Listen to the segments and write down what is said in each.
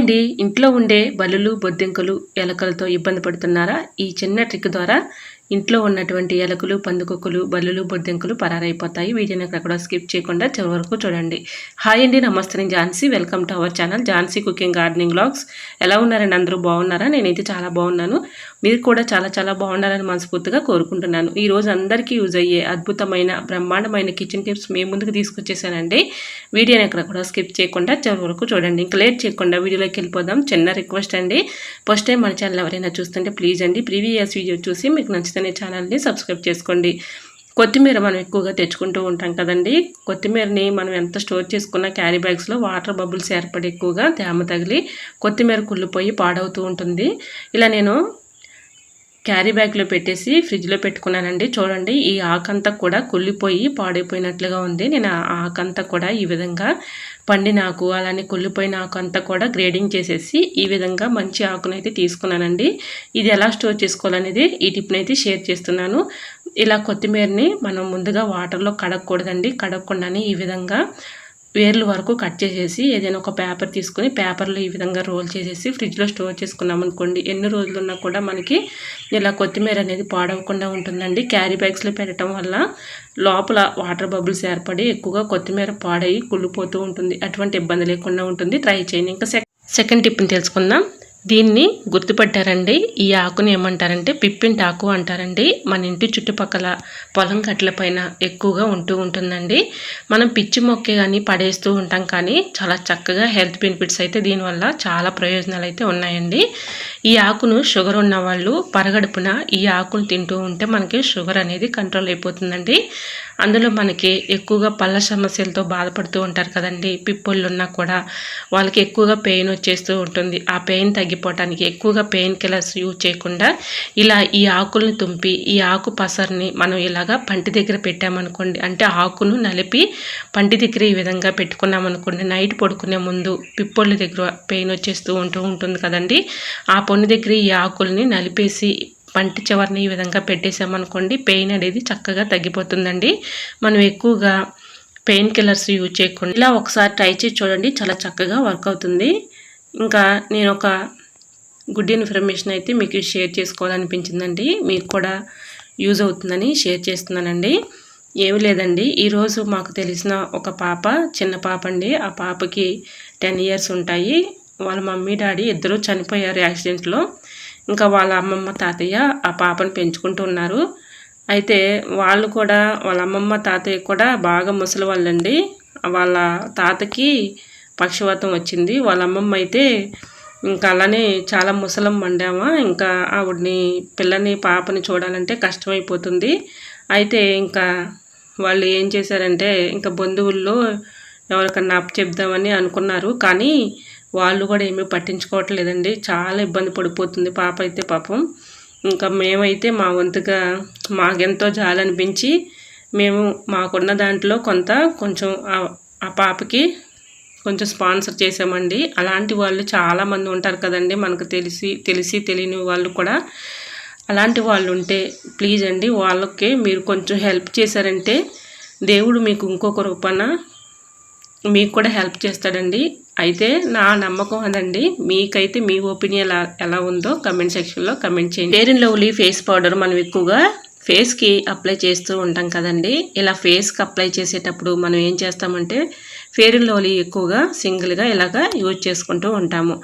అండి ఇంట్లో ఉండే బల్లులు బొద్దింకలు ఎలకలతో ఇబ్బంది పడుతున్నారా? ఈ చిన్న ట్రిక్ ద్వారా ఇంట్లో ఉన్నటువంటి ఎలకలు పందుకొక్కులు బల్లులు బొద్దింకలు పరారైపోతాయి. వీడియోని అక్కడ స్కిప్ చేయకుండా చివరి వరకు చూడండి. హాయ్ అండి నమస్తే. నేను Jhansi. Welcome to our channel Jhansi cooking gardening blogs ఎలా ఉన్నారండి? అందరూ బాగున్నారా? నేనైతే చాలా బాగున్నాను. మీరు కూడా చాలా చాలా బాగున్నారని మనస్ఫూర్తిగా కోరుకుంటున్నాను. ఈ రోజు అందరికీ యూజ్ అయ్యే అద్భుతమైన బ్రహ్మాండమైన కిచెన్ టిప్స్ మీ ముందుకు తీసుకొచ్చేసానండి. వీడియోని అక్కడ కూడా స్కిప్ చేయకుండా చివరి వరకు చూడండి. ఇంకా లేట్ చేయకుండా వీడియోలోకి వెళ్ళిపోదాం. చిన్న రిక్వెస్ట్ అండి. ఫస్ట్ టైం మన ఛానల్ ఎవరైనా చూస్తుంటే ప్లీజ్ అండి. ప్రీవియస్ వీడియో చూసి మీకు నచ్చితే ఛానల్ని సబ్స్క్రైబ్ చేసుకోండి. కొత్తిమీర మనం ఎక్కువగా తెచ్చుకుంటూ ఉంటాం కదండి. కొత్తిమీరని మనం ఎంత స్టోర్ చేసుకున్న క్యారీ బ్యాగ్స్లో వాటర్ బబుల్స్ ఏర్పడి ఎక్కువగా తేమ తగిలి కొత్తిమీర కుళ్ళిపోయి పాడవుతూ ఉంటుంది. ఇలా నేను క్యారీ బ్యాగ్లో పెట్టేసి ఫ్రిడ్జ్లో పెట్టుకున్నానండి. చూడండి ఈ ఆకంతా కూడా కుళ్ళిపోయి పాడైపోయినట్లుగా ఉంది. నేను ఆ ఆకంతా కూడా ఈ విధంగా పండిన ఆకు అలానే కుళ్ళిపోయిన ఆకు అంతా కూడా గ్రేడింగ్ చేసేసి ఈ విధంగా మంచి ఆకునైతే తీసుకున్నానండి. ఇది ఎలా స్టోర్ చేసుకోవాలనేది ఈ టిప్ని అయితే షేర్ చేస్తున్నాను. ఇలా కొత్తిమీరని మనం ముందుగా వాటర్లో కడగకూడదండి. కడగకుండానే ఈ విధంగా వేర్లు వరకు కట్ చేసేసి ఏదైనా ఒక పేపర్ తీసుకొని పేపర్లో ఈ విధంగా రోల్ చేసేసి ఫ్రిడ్జ్లో స్టోర్ చేసుకున్నాం అనుకోండి. ఎన్ని రోజులు ఉన్నా కూడా మనకి ఇలా కొత్తిమీర అనేది పాడవకుండా ఉంటుందండి. క్యారీ బ్యాగ్స్లో పెట్టడం వల్ల లోపల వాటర్ బబుల్స్ ఏర్పడి ఎక్కువగా కొత్తిమీర పాడై కుళ్ళిపోతూ ఉంటుంది. అటువంటి ఇబ్బంది లేకుండా ఉంటుంది. ట్రై చేయండి. ఇంకా సెకండ్ టిప్ని తెలుసుకుందాం. దీన్ని గుర్తుపట్టారండి. ఈ ఆకుని ఏమంటారంటే పిప్పింటి ఆకు అంటారండి. మన ఇంటి చుట్టుపక్కల పొలం గట్ల పైన ఎక్కువగా ఉంటూ ఉంటుందండి. మనం పిచ్చి మొక్కే కానీ పడేస్తూ ఉంటాం కానీ చాలా చక్కగా హెల్త్ బెనిఫిట్స్ అయితే దీనివల్ల చాలా ప్రయోజనాలు అయితే ఉన్నాయండి. ఈ ఆకును షుగర్ ఉన్న వాళ్ళు పరగడుపున ఈ ఆకును తింటూ ఉంటే మనకి షుగర్ అనేది కంట్రోల్ అయిపోతుందండి. అందులో మనకి ఎక్కువగా పళ్ళ సమస్యలతో బాధపడుతూ ఉంటారు కదండి. పిప్పళ్ళు ఉన్నా కూడా వాళ్ళకి ఎక్కువగా పెయిన్ వచ్చేస్తూ ఉంటుంది. ఆ పెయిన్ తగ్గిపోవటానికి ఎక్కువగా పెయిన్ కిల్లర్స్ యూజ్ చేయకుండా ఇలా ఈ ఆకుల్ని తుంపి ఈ ఆకు పసర్ని మనం ఇలాగా పంటి దగ్గర పెట్టామనుకోండి అంటే ఆకును నలిపి పంటి దగ్గర ఈ విధంగా పెట్టుకున్నామనుకోండి నైట్ పడుకునే ముందు పిప్పొళ్ళ దగ్గర పెయిన్ వచ్చేస్తూ ఉంటూ ఉంటుంది కదండి. ఆ పొన్ను దగ్గర ఈ ఆకుల్ని నలిపేసి పంటి చివరిని ఈ విధంగా పెట్టేసామనుకోండి పెయిన్ అనేది చక్కగా తగ్గిపోతుందండి. మనం ఎక్కువగా పెయిన్ కిల్లర్స్ యూజ్ చేయకుండా ఇలా ఒకసారి ట్రై చేసి చూడండి చాలా చక్కగా వర్క్ అవుతుంది. ఇంకా నేను ఒక గుడ్ ఇన్ఫర్మేషన్ అయితే మీకు షేర్ చేసుకోవాలనిపించిందండి. మీకు కూడా యూజ్ అవుతుందని షేర్ చేస్తున్నానండి. ఏమి లేదండి. ఈరోజు మాకు తెలిసిన ఒక పాప చిన్న పాప అండి. ఆ పాపకి టెన్ ఇయర్స్ ఉంటాయి. వాళ్ళ మమ్మీ డాడీ ఇద్దరు చనిపోయారు యాక్సిడెంట్లో. ఇంకా వాళ్ళ అమ్మమ్మ తాతయ్య ఆ పాపను పెంచుకుంటూ ఉన్నారు. అయితే వాళ్ళు కూడా వాళ్ళ అమ్మమ్మ తాతయ్య కూడా బాగా ముసలి వాళ్ళండి. వాళ్ళ తాతకి పక్షవాతం వచ్చింది. వాళ్ళ అమ్మమ్మ అయితే ఇంకా అలానే చాలా ముసలం వండామా. ఇంకా ఆవిడని పిల్లని పాపని చూడాలంటే కష్టమైపోతుంది. అయితే ఇంకా వాళ్ళు ఏం చేశారంటే ఇంకా బంధువుల్లో ఎవరికన్నా అప్ చెప్దామని అనుకున్నారు. కానీ వాళ్ళు కూడా ఏమీ పట్టించుకోవట్లేదండి. చాలా ఇబ్బంది పడిపోతుంది పాప అయితే పాపం. ఇంకా మేమైతే మా వంతుగా మాకెంతో జాలనిపించి మేము మాకున్న దాంట్లో కొంత కొంచెం ఆ పాపకి కొంచెం స్పాన్సర్ చేసామండి అలాంటి వాళ్ళు చాలామంది ఉంటారు కదండి. మనకు తెలిసి తెలిసి తెలియని వాళ్ళు కూడా. అలాంటి వాళ్ళు ఉంటే ప్లీజ్ అండి వాళ్ళకి మీరు కొంచెం హెల్ప్ చేశారంటే దేవుడు మీకు ఇంకొక రూపాన మీకు కూడా హెల్ప్ చేస్తాడండి. అయితే నా నమ్మకం అదండి. మీకైతే మీ ఒపీనియన్ ఎలా ఉందో కమెంట్ సెక్షన్లో కమెంట్ చేయండి. Fair and lovely face powder మనం ఎక్కువగా ఫేస్కి అప్లై చేస్తూ ఉంటాం కదండి. ఇలా ఫేస్కి అప్లై చేసేటప్పుడు మనం ఏం చేస్తామంటే ఫేర్ అండ్ లవ్లీ ఎక్కువగా సింగిల్గా ఇలాగా యూజ్ చేసుకుంటూ ఉంటాము.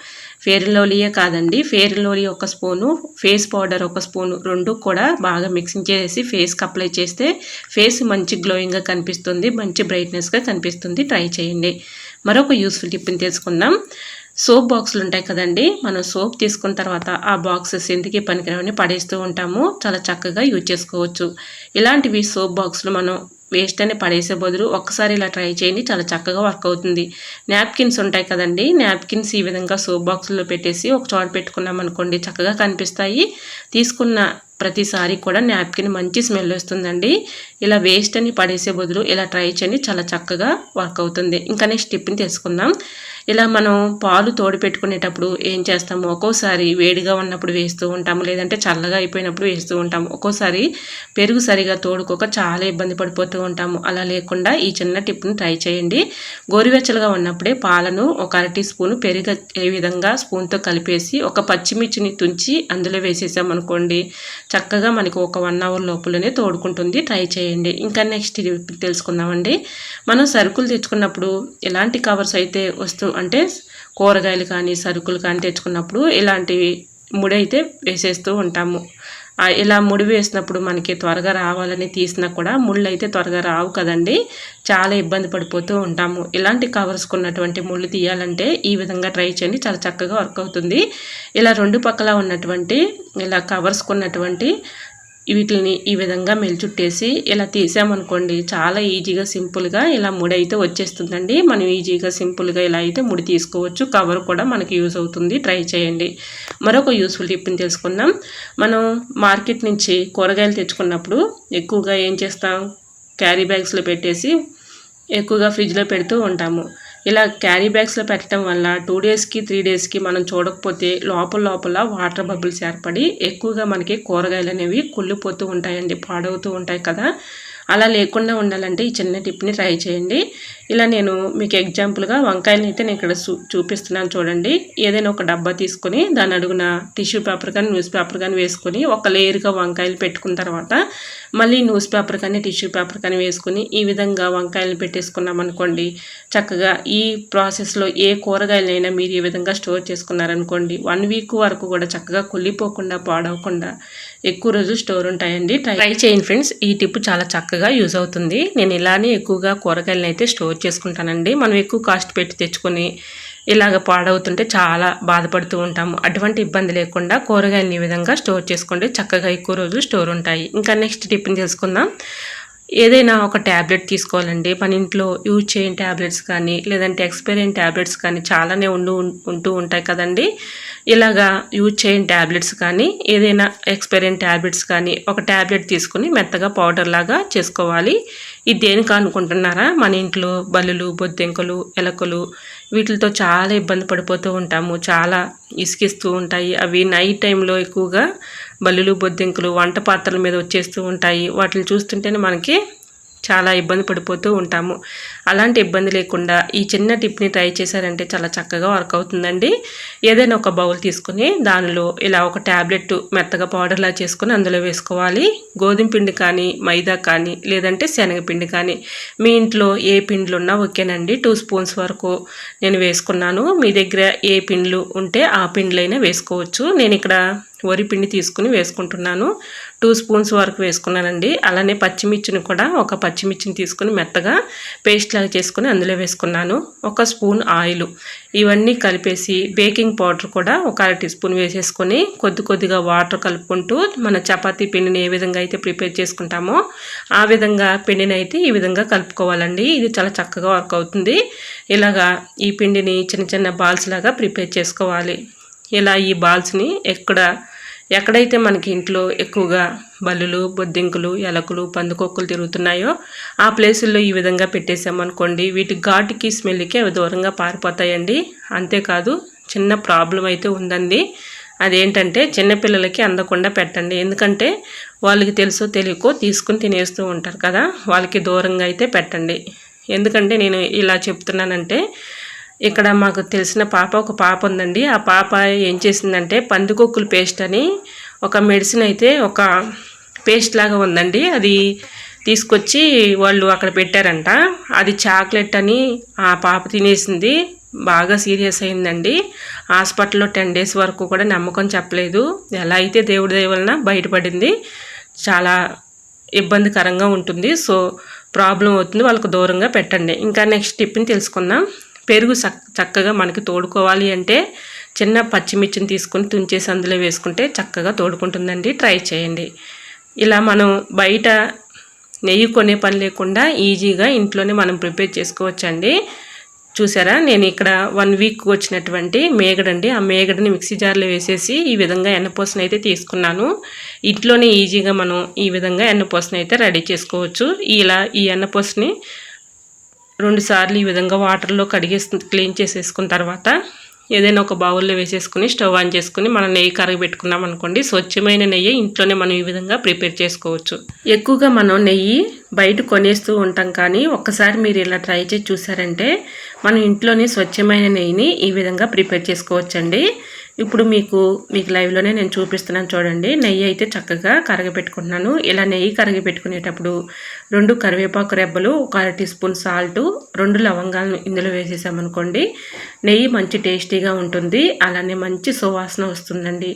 ఫేర్ అండ్ లవ్లీయే కాదండి. ఫేర్ అండ్ లవ్లీ ఒక స్పూను ఫేస్ పౌడర్ ఒక స్పూను రెండు కూడా బాగా మిక్సింగ్ చేసి ఫేస్కి అప్లై చేస్తే ఫేస్ మంచి గ్లోయింగ్గా కనిపిస్తుంది మంచి బ్రైట్నెస్గా కనిపిస్తుంది. ట్రై చేయండి. మరొక యూస్ఫుల్ టిప్ని తెలుసుకుందాం. సోప్ బాక్సులు ఉంటాయి కదండి. మనం సోప్ తీసుకున్న తర్వాత ఆ బాక్సెస్ ఎందుకే పనికిరావని పడేస్తూ ఉంటాము. చాలా చక్కగా యూజ్ చేసుకోవచ్చు. ఇలాంటివి సోప్ బాక్సులు మనం వేస్ట్ అని పడేసే బదులు ఒక్కసారి ఇలా ట్రై చేయండి చాలా చక్కగా వర్క్ అవుతుంది. నాప్కిన్స్ ఉంటాయి కదండి. నాప్కిన్స్ ఈ విధంగా సోప్ బాక్స్లో పెట్టేసి ఒక చోట పెట్టుకున్నాం అనుకోండి చక్కగా కనిపిస్తాయి. తీసుకున్న ప్రతిసారి కూడా నాప్కిన్ మంచి స్మెల్ వస్తుందండి. ఇలా వేస్ట్ అని పడేసే బదులు ఇలా ట్రై చేయండి చాలా చక్కగా వర్క్ అవుతుంది. ఇంకా నెక్స్ట్ టిప్ని తెలుసుకుందాం. ఇలా మనం పాలు తోడు పెట్టుకునేటప్పుడు ఏం చేస్తాము? ఒక్కోసారి వేడిగా ఉన్నప్పుడు వేస్తూ ఉంటాము లేదంటే చల్లగా అయిపోయినప్పుడు వేస్తూ ఉంటాము. ఒక్కోసారి పెరుగు సరిగా తోడుకోక చాలా ఇబ్బంది పడిపోతూ ఉంటాము. అలా లేకుండా ఈ చిన్న టిప్ని ట్రై చేయండి. గోరువెచ్చలుగా ఉన్నప్పుడే పాలను ఒక అర టీ స్పూన్ పెరుగు ఏ విధంగా స్పూన్తో కలిపేసి ఒక పచ్చిమిర్చిని తుంచి అందులో వేసేసామనుకోండి చక్కగా మనకు ఒక వన్ అవర్ లోపలనే తోడుకుంటుంది. ట్రై చేయండి. ఇంకా నెక్స్ట్ తెలుసుకుందామండి. మనం సరుకులు తెచ్చుకున్నప్పుడు ఎలాంటి కవర్స్ అయితే వస్తూ అంటే కూరగాయలు కానీ సరుకులు కానీ తెచ్చుకున్నప్పుడు ఇలాంటివి ముడైతే వేసేస్తూ ఉంటాము. ఇలా ముడి వేసినప్పుడు మనకి త్వరగా రావాలని తీసినా కూడా ముళ్ళు అయితే త్వరగా రావు కదండి. చాలా ఇబ్బంది పడిపోతూ ఉంటాము. ఇలాంటి కవర్స్ ఉన్నటువంటి ముళ్ళు తీయాలంటే ఈ విధంగా ట్రై చేయండి. చాలా చక్కగా వర్క్ అవుతుంది. ఇలా రెండు పక్కల ఉన్నటువంటి ఇలా కవర్స్ కొన్నటువంటి వీటిని ఈ విధంగా మెల్చుట్టేసి ఇలా తీసామనుకోండి చాలా ఈజీగా సింపుల్గా ఇలా ముడి అయితే వచ్చేస్తుందండి. మనం ఈజీగా సింపుల్గా ఇలా అయితే ముడి తీసుకోవచ్చు. కవర్ కూడా మనకి యూజ్ అవుతుంది. ట్రై చేయండి. మరొక యూస్ఫుల్ టిప్ని తెలుసుకుందాం. మనం మార్కెట్ నుంచి కూరగాయలు తెచ్చుకున్నప్పుడు ఎక్కువగా ఏం చేస్తాం? క్యారీ బ్యాగ్స్లో పెట్టేసి ఎక్కువగా ఫ్రిడ్జ్లో పెడుతూ ఉంటాము. ఇలా క్యారీ బ్యాగ్స్లో పెట్టడం వల్ల టూ డేస్కి త్రీ డేస్కి మనం చూడకపోతే లోపల లోపల వాటర్ బబుల్స్ ఏర్పడి ఎక్కువగా మనకి కూరగాయలు అనేవి కుళ్ళిపోతూ ఉంటాయండి పాడవుతూ ఉంటాయి కదా. అలా లేకుండా ఉండాలంటే ఈ చిన్న టిప్ని ట్రై చేయండి. ఇలా నేను మీకు ఎగ్జాంపుల్గా వంకాయలను అయితే నేను ఇక్కడ చూపిస్తున్నాను చూడండి. ఏదైనా ఒక డబ్బా తీసుకొని దాని అడుగున టిష్యూ పేపర్ కానీ న్యూస్ పేపర్ కానీ వేసుకొని ఒక లేయర్గా వంకాయలు పెట్టుకున్న తర్వాత మళ్ళీ న్యూస్ పేపర్ కానీ టిష్యూ పేపర్ కానీ వేసుకుని ఈ విధంగా వంకాయలు పెట్టేసుకున్నాం అనుకోండి. చక్కగా ఈ ప్రాసెస్లో ఏ కూరగాయలైనా మీరు ఈ విధంగా స్టోర్ చేసుకున్నారనుకోండి. వన్ వీక్ వరకు కూడా చక్కగా కుళ్ళిపోకుండా పాడవకుండా ఎక్కువ రోజులు స్టోర్ ఉంటాయండి. ట్రై చేయండి ఫ్రెండ్స్ ఈ టిప్ చాలా చక్కగా యూజ్ అవుతుంది. నేను ఇలానే ఎక్కువగా కూరగాయలను అయితే స్టోర్ చేసుకుంటానండి. మనం ఎక్కువ కాస్ట్ పెట్టి తెచ్చుకొని ఇలాగ పాడవుతుంటే చాలా బాధపడుతూ ఉంటాము. అటువంటి ఇబ్బంది లేకుండా కూరగాయలని ఈ విధంగా స్టోర్ చేసుకోండి. చక్కగా ఎక్కువ రోజులు స్టోర్ ఉంటాయి. ఇంకా నెక్స్ట్ టిఫిన్ చేసుకుందాం ఏదైనా ఒక ట్యాబ్లెట్ తీసుకోవాలండి. మన ఇంట్లో యూజ్ చేయని ట్యాబ్లెట్స్ కానీ లేదంటే ఎక్స్పైరీ ట్యాబ్లెట్స్ కానీ చాలానే ఉండు ఉంటూ ఉంటాయి కదండి. ఇలాగా యూజ్ చేయని ట్యాబ్లెట్స్ కానీ ఏదైనా ఎక్స్పైరీ ట్యాబ్లెట్స్ కానీ ఒక ట్యాబ్లెట్ తీసుకుని మెత్తగా పౌడర్ లాగా చేసుకోవాలి. ఇది దేనికి అనుకుంటున్నారా? మన ఇంట్లో బల్లులు బొద్దెంకలు ఎలకలు వీటితో చాలా ఇబ్బంది పడిపోతూ ఉంటాము. చాలా ఇసుకిస్తూ ఉంటాయి. అవి నైట్ టైంలో ఎక్కువగా బల్లులు బొద్దింకలు వంట పాత్రల మీద వచ్చేస్తూ ఉంటాయి. వాటిని చూస్తుంటేనే మనకి చాలా ఇబ్బంది పడిపోతూ ఉంటాము. అలాంటి ఇబ్బంది లేకుండా ఈ చిన్న టిప్ని ట్రై చేశారంటే చాలా చక్కగా వర్క్ అవుతుందండి. ఏదైనా ఒక బౌల్ తీసుకుని దానిలో ఇలా ఒక ట్యాబ్లెట్ మెత్తగా పౌడర్లా చేసుకుని అందులో వేసుకోవాలి. గోధుమ పిండి కానీ మైదా కానీ లేదంటే శనగపిండి కానీ మీ ఇంట్లో ఏ పిండ్లు ఉన్నా ఓకేనండి. టూ స్పూన్స్ వరకు నేను వేసుకున్నాను. మీ దగ్గర ఏ పిండ్లు ఉంటే ఆ పిండ్లైనా వేసుకోవచ్చు. నేను ఇక్కడ వరి పిండి తీసుకుని వేసుకుంటున్నాను. టూ స్పూన్స్ వరకు వేసుకున్నానండి. అలానే పచ్చిమిర్చిని కూడా ఒక పచ్చిమిర్చిని తీసుకుని మెత్తగా పేస్ట్ లాగా చేసుకుని అందులో వేసుకున్నాను. ఒక స్పూన్ ఆయిల్. ఇవన్నీ కలిపేసి బేకింగ్ పౌడర్ కూడా ఒక అర టీ స్పూన్ వేసేసుకొని కొద్ది కొద్దిగా వాటర్ కలుపుకుంటూ మన చపాతీ పిండిని ఏ విధంగా అయితే ప్రిపేర్ చేసుకుంటామో ఆ విధంగా పిండిని అయితే ఈ విధంగా కలుపుకోవాలండి. ఇది చాలా చక్కగా వర్క్ అవుతుంది. ఇలాగా ఈ పిండిని చిన్న చిన్న బాల్స్ లాగా ప్రిపేర్ చేసుకోవాలి. ఇలా ఈ బాల్స్ని ఎక్కడ ఎక్కడైతే మనకి ఇంట్లో ఎక్కువగా బల్లులు బొద్దింకులు ఎలకలు పందుకొక్కులు తిరుగుతున్నాయో ఆ ప్లేసుల్లో ఈ విధంగా పెట్టేసామనుకోండి వీటి ఘాటుకి స్మెల్కి అవి దూరంగా పారిపోతాయండి. అంతేకాదు చిన్న ప్రాబ్లం అయితే ఉందండి. అదేంటంటే చిన్నపిల్లలకి అందకుండా పెట్టండి. ఎందుకంటే వాళ్ళకి తెలుసో తెలియకో తీసుకుని తినేస్తూ ఉంటారు కదా వాళ్ళకి దూరంగా అయితే పెట్టండి. ఎందుకంటే నేను ఇలా చెప్తున్నానంటే ఇక్కడ మాకు తెలిసిన పాప ఒక పాప ఉందండి. ఆ పాప ఏం చేసిందంటే పందికొక్కులు పేస్ట్ అని ఒక మెడిసిన్ అయితే ఒక పేస్ట్ లాగా ఉందండి. అది తీసుకొచ్చి వాళ్ళు అక్కడ పెట్టారంట. అది చాక్లెట్ అని ఆ పాప తినేసింది. బాగా సీరియస్ అయిందండి. హాస్పిటల్లో టెన్ డేస్ వరకు కూడా నమ్మకం చెప్పలేదు. ఎలా అయితే దేవుడి దయ బయటపడింది చాలా ఇబ్బందికరంగా ఉంటుంది. సో ప్రాబ్లం అవుతుంది. వాళ్ళకు దూరంగా పెట్టండి. ఇంకా నెక్స్ట్ టిప్ని తెలుసుకుందాం. పెరుగు చక్కగా మనకి తోడుకోవాలి అంటే చిన్న పచ్చిమిర్చిని తీసుకొని తుంచేసి అందులో వేసుకుంటే చక్కగా తోడుకుంటుందండి. ట్రై చేయండి. ఇలా మనం బయట నెయ్యి కొనే పని లేకుండా ఈజీగా ఇంట్లోనే మనం ప్రిపేర్ చేసుకోవచ్చండి. చూసారా? నేను ఇక్కడ వన్ వీక్ వచ్చినటువంటి మేగడండి. ఆ మేగడని మిక్సీ జార్లో వేసేసి ఈ విధంగా ఎన్నపోసన అయితే తీసుకున్నాను. ఇంట్లోనే ఈజీగా మనం ఈ విధంగా ఎన్నపోసన అయితే రెడీ చేసుకోవచ్చు. ఇలా ఈ ఎన్నపోసని రెండు సార్లు ఈ విధంగా వాటర్లో కడిగేసు క్లీన్ చేసేసుకున్న తర్వాత ఏదైనా ఒక బౌల్లో వేసేసుకుని స్టవ్ ఆన్ చేసుకుని మనం నెయ్యి కరగబెట్టుకున్నాం అనుకోండి స్వచ్ఛమైన నెయ్యి ఇంట్లోనే మనం ఈ విధంగా ప్రిపేర్ చేసుకోవచ్చు. ఎక్కువగా మనం నెయ్యి బయట కొనేస్తూ ఉంటాం కానీ ఒక్కసారి మీరు ఇలా ట్రై చేసి చూసారంటే మనం ఇంట్లోనే స్వచ్ఛమైన నెయ్యిని ఈ విధంగా ప్రిపేర్ చేసుకోవచ్చండి. ఇప్పుడు మీకు మీకు లైవ్లోనే నేను చూపిస్తున్నాను చూడండి. నెయ్యి అయితే చక్కగా కరగపెట్టుకుంటున్నాను. ఇలా నెయ్యి కరగపెట్టుకునేటప్పుడు రెండు కరివేపాకు రెబ్బలు ఒక అర టీ స్పూన్ సాల్ట్ రెండు లవంగాలను ఇందులో వేసేసామనుకోండి నెయ్యి మంచి టేస్టీగా ఉంటుంది. అలానే మంచి సువాసన వస్తుందండి.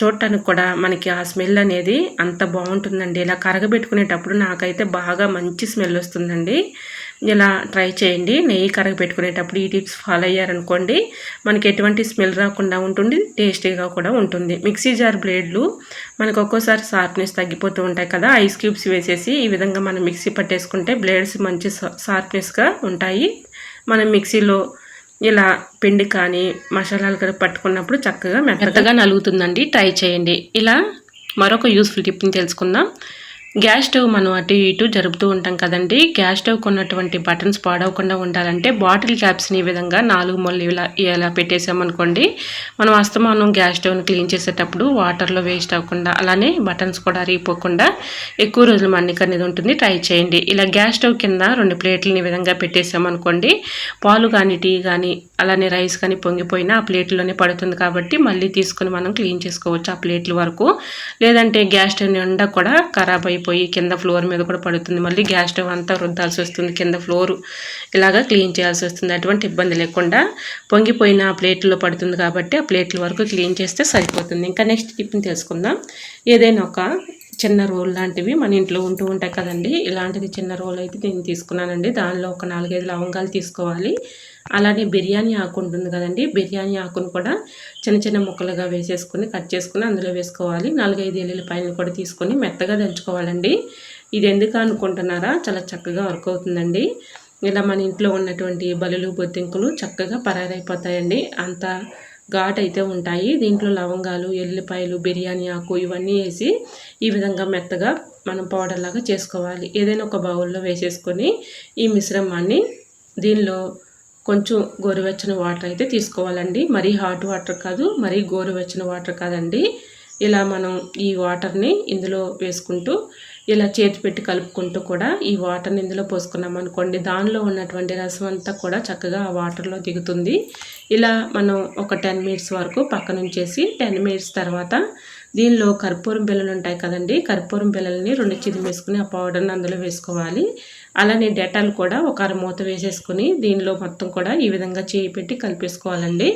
చూడటానికి కూడా మనకి ఆ స్మెల్ అనేది అంత బాగుంటుందండి. ఇలా కరగబెట్టుకునేటప్పుడు నాకైతే బాగా మంచి స్మెల్ వస్తుందండి. ఇలా ట్రై చేయండి. నెయ్యి కరగ పెట్టుకునేటప్పుడు ఈ టిప్స్ ఫాలో అయ్యారనుకోండి. మనకి ఎటువంటి స్మెల్ రాకుండా ఉంటుంది టేస్టీగా కూడా ఉంటుంది. మిక్సీ జార్ బ్లేడ్లు మనకు ఒక్కోసారి షార్ప్నెస్ తగ్గిపోతూ ఉంటాయి కదా. ఐస్ క్యూబ్స్ వేసేసి ఈ విధంగా మనం మిక్సీ పట్టేసుకుంటే బ్లేడ్స్ మంచి షార్ప్నెస్గా ఉంటాయి. మనం మిక్సీలో ఇలా పిండి కానీ మసాలాలు కానీ పట్టుకున్నప్పుడు చక్కగా మెత్తగా నలుగుతుందండి. ట్రై చేయండి. ఇలా మరొక యూస్ఫుల్ టిప్ని తెలుసుకుందాం. గ్యాస్ స్టవ్ మనం అటు ఇటు జరుపుతూ ఉంటాం కదండి. గ్యాస్ స్టవ్ కొన్నటువంటి బటన్స్ పాడవకుండా ఉండాలంటే బాటిల్ క్యాప్స్ని ఈ విధంగా నాలుగు మళ్ళీ ఇలా ఇలా పెట్టేసామనుకోండి మనం అస్తమానం గ్యాస్ స్టవ్ని క్లీన్ చేసేటప్పుడు వాటర్లో వేస్ట్ అవ్వకుండా అలానే బటన్స్ కూడా అరిగిపోకుండా ఎక్కువ రోజులు మన్నిక అనేది ఉంటుంది ట్రై చేయండి. ఇలా గ్యాస్ స్టవ్ కింద రెండు ప్లేట్లని ఈ విధంగా పెట్టేసామనుకోండి పాలు కానీ టీ కానీ అలానే రైస్ కానీ పొంగిపోయినా ఆ ప్లేట్లోనే పడుతుంది కాబట్టి మళ్ళీ తీసుకుని మనం క్లీన్ చేసుకోవచ్చు ఆ ప్లేట్ల వరకు. లేదంటే గ్యాస్ స్టవ్ నిండా కూడా ఖరాబ్ అయిపోయి అయిపోయి కింద ఫ్లోర్ మీద కూడా పడుతుంది. మళ్ళీ గ్యాస్ స్టవ్ అంతా రుద్దాల్సి వస్తుంది. కింద ఫ్లోర్ ఇలాగా క్లీన్ చేయాల్సి వస్తుంది. అటువంటి ఇబ్బంది లేకుండా పొంగిపోయిన ప్లేట్లో పడుతుంది కాబట్టి ఆ ప్లేట్ల వరకు క్లీన్ చేస్తే సరిపోతుంది. ఇంకా నెక్స్ట్ టిప్ని తెలుసుకుందాం. ఏదైనా ఒక చిన్న రోల్ లాంటివి మన ఇంట్లో ఉంటూ ఉంటాయి కదండి. ఇలాంటిది చిన్న రోల్ అయితే నేను తీసుకున్నానండి. దానిలో ఒక నాలుగైదు లవంగాలు తీసుకోవాలి. అలానే బిర్యానీ ఆకు ఉంటుంది కదండి. బిర్యానీ ఆకును కూడా చిన్న చిన్న ముక్కలుగా వేసేసుకుని కట్ చేసుకుని అందులో వేసుకోవాలి. నాలుగైదు ఎల్లుల్లిపాయలు కూడా తీసుకొని మెత్తగా దంచుకోవాలండి. ఇది ఎందుకు అనుకుంటున్నారా? చాలా చక్కగా వర్క్ అవుతుందండి. ఇలా మన ఇంట్లో ఉన్నటువంటి బలులు బొద్దింకులు చక్కగా పరారైపోతాయండి. అంత ఘాట్ అయితే ఉంటాయి. దీంట్లో లవంగాలు ఎల్లిపాయలు బిర్యానీ ఆకు ఇవన్నీ వేసి ఈ విధంగా మెత్తగా మనం పౌడర్ లాగా చేసుకోవాలి. ఏదైనా ఒక బౌల్లో వేసేసుకొని ఈ మిశ్రమాన్ని దీనిలో కొంచెం గోరువెచ్చని వాటర్ అయితే తీసుకోవాలండి. మరీ హాట్ వాటర్ కాదు మరీ గోరువెచ్చని వాటర్ కాదండి. ఇలా మనం ఈ వాటర్ని ఇందులో వేసుకుంటూ ఇలా చేతి పెట్టి కలుపుకుంటూ కూడా ఈ వాటర్ని ఇందులో పోసుకున్నాం అనుకోండి. దానిలో ఉన్నటువంటి రసం అంతా కూడా చక్కగా ఆ వాటర్లో దిగుతుంది. ఇలా మనం ఒక టెన్ మినిట్స్ వరకు పక్కన ఉంచేసి టెన్ మినిట్స్ తర్వాత దీనిలో కర్పూరం బిల్లలు ఉంటాయి కదండి కర్పూరం బిల్లల్ని రెండు చిదిమేసుకుని ఆ పౌడర్ని అందులో వేసుకోవాలి. అలానే డెటాల్ కూడా ఒక అర మూత వేసేసుకొని దీనిలో మొత్తం కూడా ఈ విధంగా చేయి పెట్టి కలిపేసుకోవాలండి.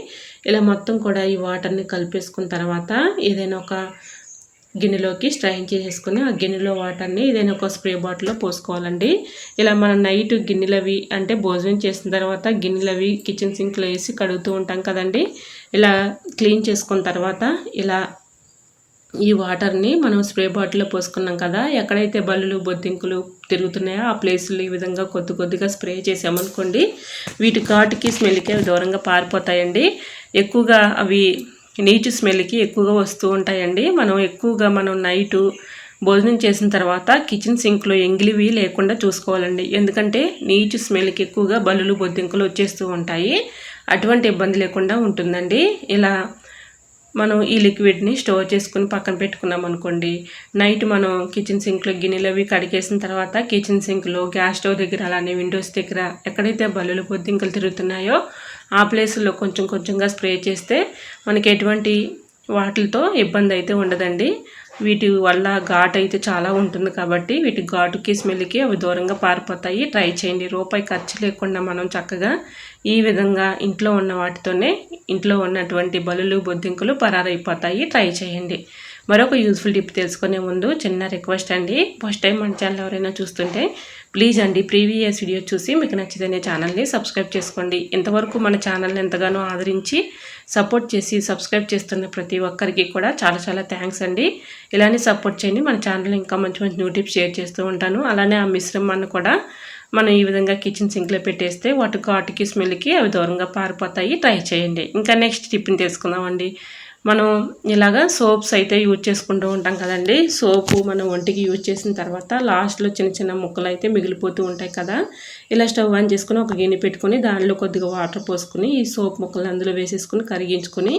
ఇలా మొత్తం కూడా ఈ వాటర్ని కలిపేసుకున్న తర్వాత ఏదైనా ఒక గిన్నెలోకి స్ట్రైన్ చేసేసుకుని ఆ గిన్నెలో వాటర్ని ఏదైనా ఒక స్ప్రే బాటిల్లో పోసుకోవాలండి. ఇలా మనం నైట్ గిన్నెలవి అంటే భోజనం చేసిన తర్వాత గిన్నెలవి కిచెన్ సింక్లో వేసి కడుగుతూ ఉంటాం కదండి. ఇలా క్లీన్ చేసుకున్న తర్వాత ఇలా ఈ వాటర్ని మనం స్ప్రే బాటిల్లో పోసుకున్నాం కదా ఎక్కడైతే బల్లులు బొద్దింకులు తిరుగుతున్నాయో ఆ ప్లేసులు ఈ విధంగా కొద్ది కొద్దిగా స్ప్రే చేసామనుకోండి వీటి ఘాటుకి స్మెల్కి అవి దూరంగా పారిపోతాయండి. ఎక్కువగా అవి నీచు స్మెల్కి ఎక్కువగా వస్తూ ఉంటాయండి. మనం ఎక్కువగా మనం నైటు భోజనం చేసిన తర్వాత కిచెన్ సింక్లో ఎంగిలివి లేకుండా చూసుకోవాలండి. ఎందుకంటే నీచు స్మెల్కి ఎక్కువగా బల్లులు బొద్దింకులు వచ్చేస్తూ ఉంటాయి. అటువంటి ఇబ్బంది లేకుండా ఉంటుందండి. ఇలా మనం ఈ లిక్విడ్ని స్టోర్ చేసుకుని పక్కన పెట్టుకున్నాం అనుకోండి నైట్ మనం కిచెన్ సింక్లో గిన్నెలు అవి కడిగేసిన తర్వాత కిచెన్ సింక్లో గ్యాస్ స్టవ్ దగ్గర అలానే విండోస్ దగ్గర ఎక్కడైతే బల్లులు పొద్దింకలు తిరుగుతున్నాయో ఆ ప్లేస్లో కొంచెం కొంచెంగా స్ప్రే చేస్తే మనకి ఎటువంటి వాటితో ఇబ్బంది అయితే ఉండదండి. వీటి వల్ల ఘాట్ అయితే చాలా ఉంటుంది కాబట్టి వీటి ఘాటుకి స్మెల్కి అవి దూరంగా పారిపోతాయి. ట్రై చేయండి. రూపాయి ఖర్చు లేకుండా మనం చక్కగా ఈ విధంగా ఇంట్లో ఉన్న వాటితోనే ఇంట్లో ఉన్నటువంటి బలులు బొద్దింకులు పరారైపోతాయి. ట్రై చేయండి. మరొక యూస్ఫుల్ టిప్ తెలుసుకునే ముందు చిన్న రిక్వెస్ట్ అండి. ఫస్ట్ టైం మన ఛానల్ ఎవరైనా చూస్తుంటే ప్లీజ్ అండి ప్రీవియస్ వీడియో చూసి మీకు నచ్చితేనే ఛానల్ని సబ్స్క్రైబ్ చేసుకోండి. ఇంతవరకు మన ఛానల్ని ఎంతగానో ఆదరించి సపోర్ట్ చేసి సబ్స్క్రైబ్ చేస్తున్న ప్రతి ఒక్కరికి కూడా చాలా చాలా థ్యాంక్స్ అండి. ఇలానే సపోర్ట్ చేయండి. మన ఛానల్ ఇంకా మంచి మంచి న్యూ టిప్స్ షేర్ చేస్తూ ఉంటాను. అలానే ఆ మిశ్రమాన్ని కూడా మనం ఈ విధంగా కిచెన్ సింక్లో పెట్టేస్తే వాటి ఘాటుకి స్మెల్కి అవి దూరంగా పారిపోతాయి. ట్రై చేయండి. ఇంకా నెక్స్ట్ టిఫిన్ తీసుకుందామండి. మనం ఇలాగా సోప్స్ అయితే యూజ్ చేసుకుంటూ ఉంటాం కదండి. సోపు మనం ఒంటికి యూజ్ చేసిన తర్వాత లాస్ట్లో చిన్న చిన్న ముక్కలు అయితే మిగిలిపోతూ ఉంటాయి కదా. ఇలా స్టవ్ ఆన్ చేసుకుని ఒక గిన్నె పెట్టుకుని దానిలో కొద్దిగా వాటర్ పోసుకుని ఈ సోప్ ముక్కలు అందులో వేసేసుకుని కరిగించుకుని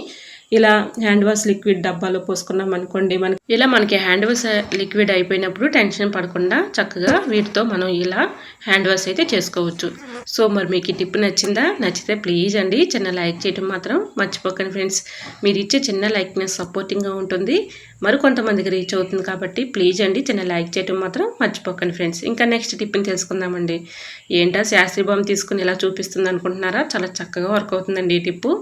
ఇలా హ్యాండ్ వాష్ లిక్విడ్ డబ్బాలో పోసుకున్నాం అనుకోండి మనకి ఇలా మనకి హ్యాండ్ వాష్ లిక్విడ్ అయిపోయినప్పుడు టెన్షన్ పడకుండా చక్కగా వీటితో మనం ఇలా హ్యాండ్ వాష్ అయితే చేసుకోవచ్చు. సో మరి మీకు ఈ టిప్ నచ్చిందా? నచ్చితే ప్లీజ్ అండి చిన్న లైక్ చేయడం మాత్రం మర్చిపోకండి ఫ్రెండ్స్ మీరు ఇచ్చే చిన్న లైక్నెస్ సపోర్టింగ్గా ఉంటుంది. మరికొంతమందికి రీచ్ అవుతుంది కాబట్టి ప్లీజ్ అండి చిన్న లైక్ చేయడం మాత్రం మర్చిపోకండి ఫ్రెండ్స్ ఇంకా నెక్స్ట్ టిప్ని తెలుసుకుందామండి. ఏంటా శాస్త్రీ బొమ్మ తీసుకుని ఇలా చూపిస్తుంది అనుకుంటున్నారా? చాలా చక్కగా వర్క్ అవుతుందండి ఈ టిప్పు.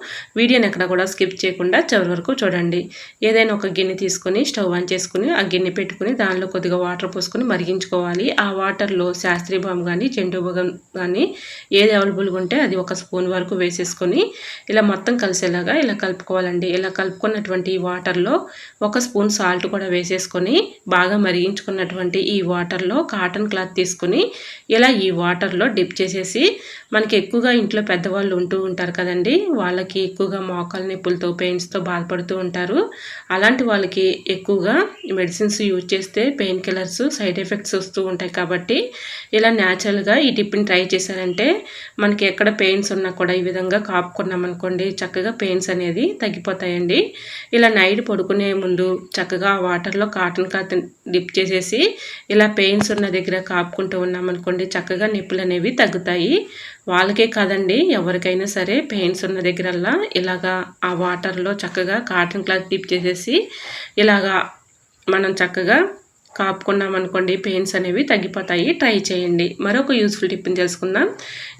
వీడియోని ఎక్కడ కూడా స్కిప్ చేయకుండా చివరి వరకు చూడండి. ఏదైనా ఒక గిన్నె తీసుకుని స్టవ్ ఆన్ చేసుకుని ఆ గిన్నె పెట్టుకుని దానిలో కొద్దిగా వాటర్ పోసుకొని మరిగించుకోవాలి. ఆ వాటర్లో శాస్త్రీ బామ్ కానీ చెండు బొగం కానీ ఏది అవైలబుల్గా ఉంటే అది ఒక స్పూన్ వరకు వేసేసుకొని ఇలా మొత్తం కలిసేలాగా ఇలా కలుపుకోవాలండి. ఇలా కలుపుకున్నటువంటి వాటర్లో ఒక స్పూన్ స్పూన్ సాల్ట్ కూడా వేసేసుకొని బాగా మరిగించుకున్నటువంటి ఈ వాటర్లో కాటన్ క్లాత్ తీసుకొని ఇలా ఈ వాటర్లో డిప్ చేసేసి మనకి ఎక్కువగా ఇంట్లో పెద్దవాళ్ళు ఉంటూ ఉంటారు కదండి. వాళ్ళకి ఎక్కువగా మోకాల నొప్పులతో పెయిన్స్తో బాధపడుతూ ఉంటారు. అలాంటి వాళ్ళకి ఎక్కువగా మెడిసిన్స్ యూజ్ చేస్తే పెయిన్ కిల్లర్స్ సైడ్ ఎఫెక్ట్స్ వస్తూ ఉంటాయి కాబట్టి ఇలా న్యాచురల్గా ఈ టిప్ని ట్రై చేశారంటే మనకి ఎక్కడ పెయిన్స్ ఉన్నా కూడా ఈ విధంగా కాపుకున్నాం అనుకోండి చక్కగా పెయిన్స్ అనేది తగ్గిపోతాయండి. ఇలా నైట్ పడుకునే ముందు చక్కగా వాటర్లో కాటన్ కాటన్ డిప్ చేసేసి ఇలా పెయిన్స్ ఉన్న దగ్గర కాపుకుంటూ ఉన్నామనుకోండి చక్కగా నిప్పులు అనేవి తగ్గుతాయి. వాళ్ళకే కాదండి ఎవరికైనా సరే పెయిన్స్ ఉన్న దగ్గరల్లా ఇలాగా ఆ వాటర్లో చక్కగా కాటన్ క్లాత్ డిప్ చేసేసి ఇలాగా మనం చక్కగా కాపుకున్నాం అనుకోండి పెయిన్స్ అనేవి తగ్గిపోతాయి. ట్రై చేయండి. మరొక యూస్ఫుల్ టిప్ని తెలుసుకుందాం.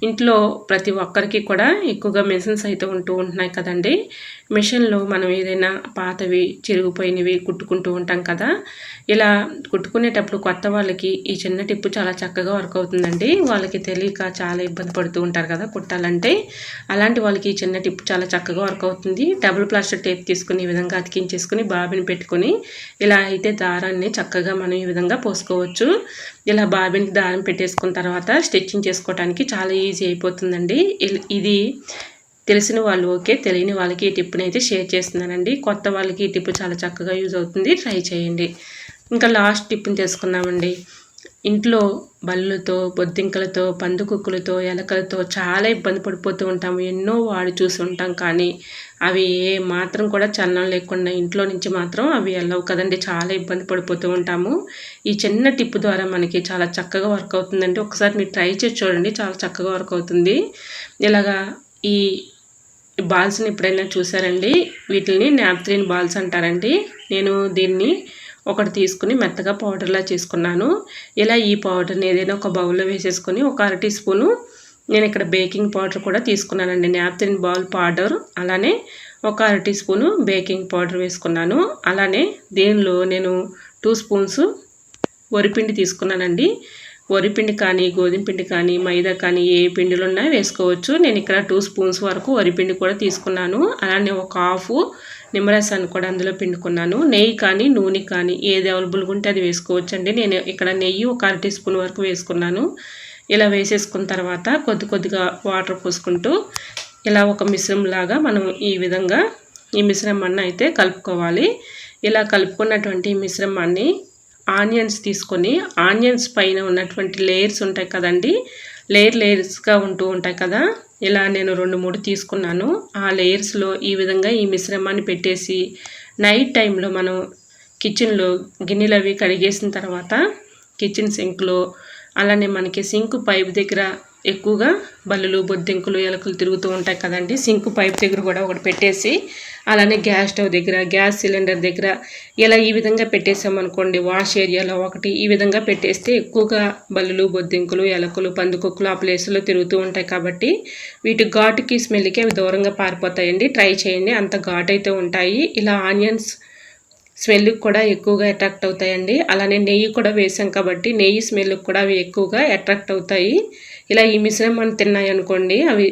ఇంట్లో ప్రతి ఒక్కరికి కూడా ఎక్కువగా మెషిన్స్ అయితే ఉంటూ ఉంటున్నాయి కదండి. మిషన్లో మనం ఏదైనా పాతవి చిరిగిపోయినవి కుట్టుకుంటూ ఉంటాం కదా. ఇలా కుట్టుకునేటప్పుడు కొత్త వాళ్ళకి ఈ చిన్న టిప్పు చాలా చక్కగా వర్క్ అవుతుందండి. వాళ్ళకి తెలియక చాలా ఇబ్బంది పడుతూ ఉంటారు కదా కుట్టాలంటే. అలాంటి వాళ్ళకి ఈ చిన్న టిప్పు చాలా చక్కగా వర్క్ అవుతుంది. డబుల్ ప్లాస్టర్ టేప్ తీసుకుని ఈ విధంగా అతికించేసుకుని బాబిని పెట్టుకుని ఇలా అయితే దారాన్ని చక్కగా మనం ఈ విధంగా పోసుకోవచ్చు. ఇలా బాబిని దారం పెట్టేసుకున్న తర్వాత స్టిచ్చింగ్ చేసుకోవడానికి చాలా ఈజీ అయిపోతుందండి. ఇది తెలిసిన వాళ్ళు ఓకే తెలియని వాళ్ళకి ఈ టిప్ని అయితే షేర్ చేస్తున్నానండి. కొత్త వాళ్ళకి ఈ టిప్ చాలా చక్కగా యూజ్ అవుతుంది. ట్రై చేయండి. ఇంకా లాస్ట్ టిప్ని తెలుసుకున్నామండి ఇంట్లో బల్లులతో బొద్దింకలతో పందుకుక్కులతో ఎలకలతో చాలా ఇబ్బంది పడిపోతూ ఉంటాము. ఎన్నో వాడు చూసి ఉంటాం కానీ అవి ఏ మాత్రం కూడా చలనం లేకుండా ఇంట్లో నుంచి మాత్రం అవి వెళ్ళవు కదండి. చాలా ఇబ్బంది పడిపోతూ ఉంటాము. ఈ చిన్న టిప్ ద్వారా మనకి చాలా చక్కగా వర్క్ అవుతుందండి. ఒకసారి మీరు ట్రై చేసి చూడండి. చాలా చక్కగా వర్క్ అవుతుంది. ఇలాగా ఈ బాల్స్ని ఎప్పుడైనా చూసారండి? వీటిని నాప్త్రిన్ బాల్స్ అంటారండి. నేను దీన్ని ఒకటి తీసుకుని మెత్తగా పౌడర్లా చేసుకున్నాను. ఇలా ఈ పౌడర్ని ఏదైనా ఒక బౌల్లో వేసేసుకొని ఒక అర టీ స్పూను నేను ఇక్కడ బేకింగ్ పౌడర్ కూడా తీసుకున్నానండి. న్యాప్తిన్ బాల్ పౌడర్ అలానే ఒక అర టీ స్పూను బేకింగ్ పౌడర్ వేసుకున్నాను. అలానే దీనిలో నేను టూ స్పూన్స్ వరిపిండి తీసుకున్నానండి. వరిపిండి కానీ గోధుమ పిండి కానీ మైదా కానీ ఏ పిండిలు ఉన్నా వేసుకోవచ్చు. నేను ఇక్కడ టూ స్పూన్స్ వరకు వరిపిండి కూడా తీసుకున్నాను. అలానే ఒక హాఫ్ నిమ్మరసాన్ని కూడా అందులో పిండుకున్నాను. నెయ్యి కానీ నూనె కానీ ఏది అవైలబుల్గా ఉంటే అది వేసుకోవచ్చండి. నేను ఇక్కడ నెయ్యి ఒక అర టీ స్పూన్ వరకు వేసుకున్నాను. ఇలా వేసేసుకున్న తర్వాత కొద్ది కొద్దిగా వాటర్ పోసుకుంటూ ఇలా ఒక మిశ్రమంలాగా మనం ఈ విధంగా ఈ మిశ్రమాన్ని అయితే కలుపుకోవాలి. ఇలా కలుపుకున్నటువంటి మిశ్రమాన్ని ఆనియన్స్ తీసుకొని ఆనియన్స్ పైన ఉన్నటువంటి లేయర్స్ ఉంటాయి కదండి లేయర్ లేయర్స్గా ఉంటూ ఉంటాయి కదా. ఇలా నేను రెండు మూడు తీసుకున్నాను. ఆ లేయర్స్లో ఈ విధంగా ఈ మిశ్రమాన్ని పెట్టేసి నైట్ టైంలో మనం కిచెన్లో గిన్నెలు అవి కడిగేసిన తర్వాత కిచెన్ సింక్లో అలానే మనకి సింక్ పైప్ దగ్గర ఎక్కువగా బల్లులు బొద్దింకులు ఎలకలు తిరుగుతూ ఉంటాయి కదండి. సింక్ పైప్ దగ్గర కూడా ఒకటి పెట్టేసి అలానే గ్యాస్ స్టవ్ దగ్గర గ్యాస్ సిలిండర్ దగ్గర ఇలా ఈ విధంగా పెట్టేసామనుకోండి వాష్ ఏరియాలో ఒకటి ఈ విధంగా పెట్టేస్తే ఎక్కువగా బల్లులు బొద్దింకులు ఎలకలు పందుకొక్కులు ఆ ప్లేసులో తిరుగుతూ ఉంటాయి కాబట్టి వీటి ఘాటుకి స్మెల్కి అవి దూరంగా పారిపోతాయండి. ట్రై చేయండి. అంత ఘాటు అయితే ఉంటాయి. ఇలా ఆనియన్స్ స్మెల్కి కూడా ఎక్కువగా అట్రాక్ట్ అవుతాయండి. అలానే నెయ్యి కూడా వేసాం కాబట్టి నెయ్యి స్మెల్కి కూడా అవి ఎక్కువగా అట్రాక్ట్ అవుతాయి. ఇలా ఈ మిశ్రమాన్ని తిన్నాయి అనుకోండి అవి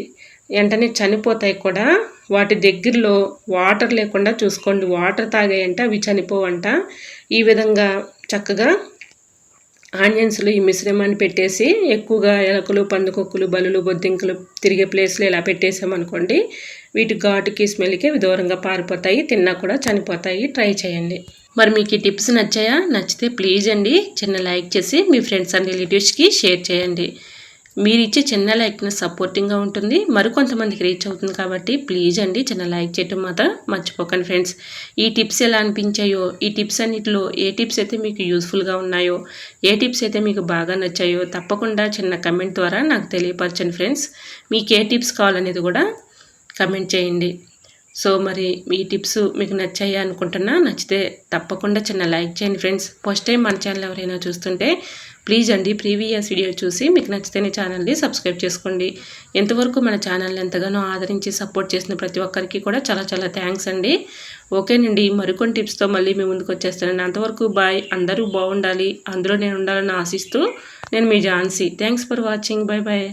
వెంటనే చనిపోతాయి కూడా. వాటి దగ్గరలో వాటర్ లేకుండా చూసుకోండి. వాటర్ తాగాయంటే అవి చనిపోవంట. ఈ విధంగా చక్కగా ఆనియన్స్లు ఈ మిశ్రమాన్ని పెట్టేసి ఎక్కువగా ఎలకలు పందుకొక్కులు బలులు బొద్దింకలు తిరిగే ప్లేస్లో ఇలా పెట్టేసామనుకోండి వీటి ఘాటుకి స్మెల్కి అవి దూరంగా పారిపోతాయి తిన్నా కూడా చనిపోతాయి. ట్రై చేయండి. మరి మీకు ఈ టిప్స్ నచ్చాయా? నచ్చితే ప్లీజ్ అండి చిన్న లైక్ చేసి మీ ఫ్రెండ్స్ అండ్ రిలేటివ్స్కి షేర్ చేయండి. మీరు ఇచ్చే చిన్న లైక్న సపోర్టింగ్గా ఉంటుంది. మరికొంతమందికి రీచ్ అవుతుంది కాబట్టి ప్లీజ్ అండి చిన్న లైక్ చేయటం మాత్రం మర్చిపోకండి ఫ్రెండ్స్ ఈ టిప్స్ ఎలా అనిపించాయో ఈ టిప్స్ అన్నిటిలో ఏ టిప్స్ అయితే మీకు యూస్ఫుల్గా ఉన్నాయో ఏ టిప్స్ అయితే మీకు బాగా నచ్చాయో తప్పకుండా చిన్న కమెంట్ ద్వారా నాకు తెలియపరచండి ఫ్రెండ్స్ మీకు ఏ టిప్స్ కావాలనేది కూడా కమెంట్ చేయండి. సో మరి మీ టిప్స్ మీకు నచ్చాయి అనుకుంటున్నా నచ్చితే తప్పకుండా చిన్న లైక్ చేయండి ఫ్రెండ్స్. ఫస్ట్ టైం మన ఛానల్ ఎవరైనా చూస్తుంటే ప్లీజ్ అండి ప్రీవియస్ వీడియో చూసి మీకు నచ్చితేనే ఛానల్ని సబ్స్క్రైబ్ చేసుకోండి. ఎంతవరకు మన ఛానల్ని ఎంతగానో ఆదరించి సపోర్ట్ చేసిన ప్రతి ఒక్కరికి కూడా చాలా చాలా థ్యాంక్స్ అండి. ఓకేనండి మరికొన్ని టిప్స్తో మళ్ళీ మీ ముందుకు వచ్చేస్తానండి. అంతవరకు బాయ్ అందరూ బాగుండాలి అందులో నేను ఉండాలని ఆశిస్తూ నేను మీ Jhansi. Thanks for watching. Bye bye